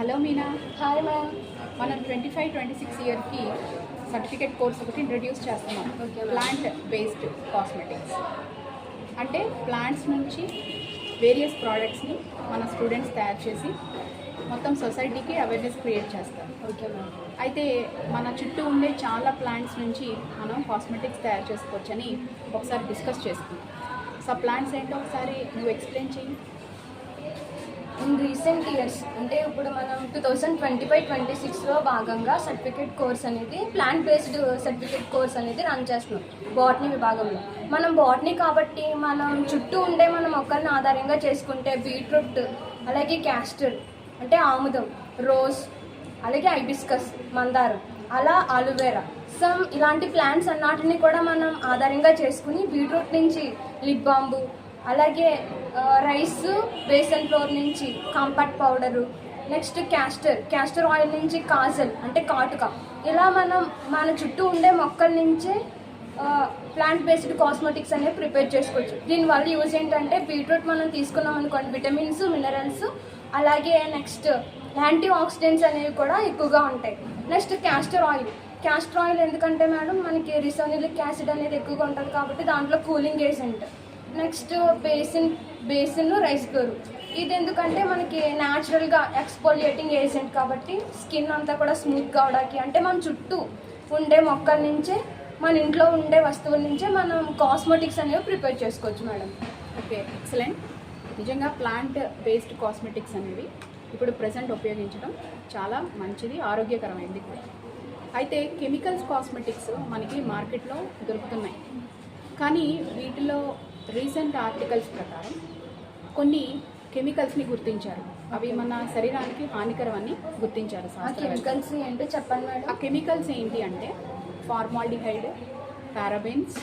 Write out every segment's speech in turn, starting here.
Hello Meena. Hi ma'am. మనం twenty five twenty six ఇయర్కి certificate course ఒకటి ఇంట్రడ్యూస్ చేస్తున్నాం. ప్లాంట్ బేస్డ్ కాస్మెటిక్స్ అంటే ప్లాంట్స్ నుంచి వేరియస్ ప్రోడక్ట్స్ని మన స్టూడెంట్స్ తయారు చేసి మొత్తం సొసైటీకి అవేర్నెస్ క్రియేట్ చేస్తారు ఓకే మ్యామ్. అయితే మన చుట్టూ ఉండే చాలా ప్లాంట్స్ నుంచి మనం కాస్మెటిక్స్ తయారు చేసుకోవచ్చని ఒకసారి డిస్కస్ చేసుకుందాం. సో ప్లాంట్స్ ఏంటో ఒకసారి నువ్వు ఎక్స్ప్లెయిన్ చేయి ఇన్ రీసెంట్ ఇయర్స్ అంటే ఇప్పుడు మనం two thousand twenty five twenty సిక్స్లో భాగంగా సర్టిఫికేట్ కోర్స్ అనేది ప్లాంట్ బేస్డ్ సర్టిఫికేట్ కోర్స్ అనేది రన్ చేస్తున్నాం. బాటనీ విభాగంలో. మనం బాటనీ కాబట్టి మనం చుట్టూ ఉండే మన మొక్కల్ని ఆధారంగా చేసుకుంటే బీట్రూట్ అలాగే క్యాస్టర్ అంటే ఆముదం రోజ్ అలాగే ఐబిస్కస్ మందారం అలా అలోవేరా సమ్ ఇలాంటి ప్లాంట్స్ అన్నిటిని కూడా మనం ఆధారంగా చేసుకుని బీట్రూట్ నుంచి లిప్ బాంబు అలాగే రైస్ బేసన్ ఫ్లోర్ నుంచి compact powder next castor castor oil నుంచి కాజల్ అంటే కాటుక. ఇలా మనం మన చుట్టూ ఉండే మొక్కల నుంచే ప్లాంట్ బేస్డ్ కాస్మెటిక్స్ అనేవి ప్రిపేర్ చేసుకోవచ్చు. దీనివల్ల యూజ్ ఏంటంటే బీట్రూట్ మనం తీసుకున్నాం అనుకోండి విటమిన్స్ మినరల్స్ అలాగే నెక్స్ట్ యాంటీ ఆక్సిడెంట్స్ అనేవి కూడా ఎక్కువగా ఉంటాయి. Next castor oil castor oil ఎందుకంటే మేడం మనకి రిసోనిలిక్ యాసిడ్ అనేది ఎక్కువగా ఉంటుంది కాబట్టి దాంట్లో cooling agent next besan besan rice flour ఇది ఎందుకంటే మనకి న్యాచురల్గా ఎక్స్పోలియేటింగ్ ఏజెంట్ కాబట్టి స్కిన్ అంతా కూడా స్మూత్ కావడానికి అంటే మన చుట్టూ ఉండే మొక్కల నుంచే మన ఇంట్లో ఉండే వస్తువుల నుంచే మనం కాస్మెటిక్స్ అనేవి ప్రిపేర్ చేసుకోవచ్చు మేడం. Okay excellent. నిజంగా ప్లాంట్ బేస్డ్ కాస్మెటిక్స్ అనేవి ఇప్పుడు ప్రజెంట్ ఉపయోగించడం చాలా మంచిది ఆరోగ్యకరమైనది కూడా. అయితే కెమికల్స్ కాస్మెటిక్స్ మనకి మార్కెట్లో దొరుకుతున్నాయి. కానీ వీటిలో రీసెంట్ ఆర్టికల్స్ ప్రకారం కొన్ని కెమికల్స్ని గుర్తించారు. అవి మన శరీరానికి హానికరమని గుర్తించారు కెమికల్స్ ఏంటో చెప్పండి ఆ కెమికల్స్ ఏంటి అంటే ఫార్మాల్డిహైడ్ పారాబెన్స్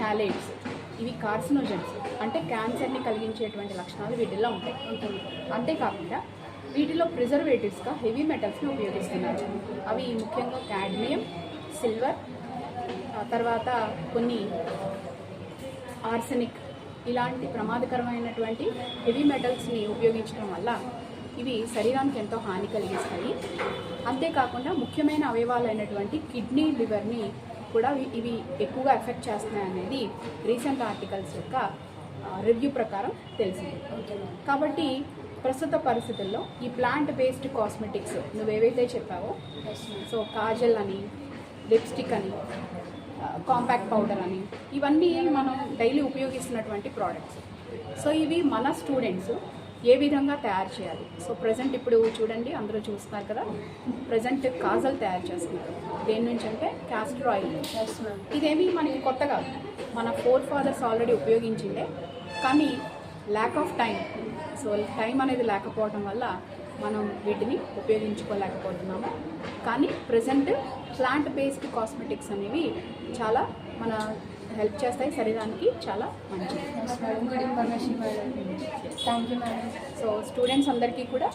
థాలేట్స్ ఇవి కార్సినోజన్స్ అంటే క్యాన్సర్ని కలిగించేటువంటి లక్షణాలు వీటిల్లో ఉంటాయి. అంతేకాకుండా వీటిలో ప్రిజర్వేటివ్స్గా హెవీ మెటల్స్ని ఉపయోగిస్తున్నారు. అవి ముఖ్యంగా కాడ్మియం సిల్వర్ తర్వాత కొన్ని ఆర్సెనిక్ ఇలాంటి ప్రమాదకరమైనటువంటి హెవీ మెటల్స్ని ఉపయోగించడం వల్ల ఇవి శరీరానికి ఎంతో హాని కలిగిస్తాయి. అంతేకాకుండా ముఖ్యమైన అవయవాలైనటువంటి కిడ్నీ లివర్ని కూడా ఇవి- ఇవి ఎక్కువగా ఎఫెక్ట్ చేస్తున్నాయి అనేది రీసెంట్ ఆర్టికల్స్ యొక్క రివ్యూ ప్రకారం తెలిసింది. కాబట్టి ప్రస్తుత పరిస్థితుల్లో ఈ ప్లాంట్ బేస్డ్ కాస్మెటిక్స్ నువ్వేవైతే చెప్పావో సో కాజల్ అని లిప్స్టిక్ అని కాంపాక్ట్ పౌడర్ అని. ఇవన్నీ మనం డైలీ ఉపయోగిస్తున్నటువంటి ప్రోడక్ట్స్ సో ఇవి మన స్టూడెంట్స్ ఏ విధంగా తయారు చేయాలి? సో ప్రజెంట్ ఇప్పుడు చూడండి అందరూ చూస్తున్నారు కదా. ప్రజెంట్ కాజల్ తయారు చేస్తున్నారు. దేని నుంచి అంటే క్యాస్టర్ ఆయిల్ ఇదేమి మనకి కొత్త కాదు. మన ఫోర్ ఫాదర్స్ ఆల్రెడీ ఉపయోగించిండే కానీ lack of time so time అనేది లేకపోవడం వల్ల మనం వీటిని ఉపయోగించుకోలేకపోతున్నాము. కానీ ప్రజెంట్ ప్లాంట్ బేస్డ్ కాస్మెటిక్స్ అనేవి చాలా మన హెల్ప్ చేస్తాయి. శరీరానికి చాలా మంచిది. Good information thank you madam so students అందరికీ కూడా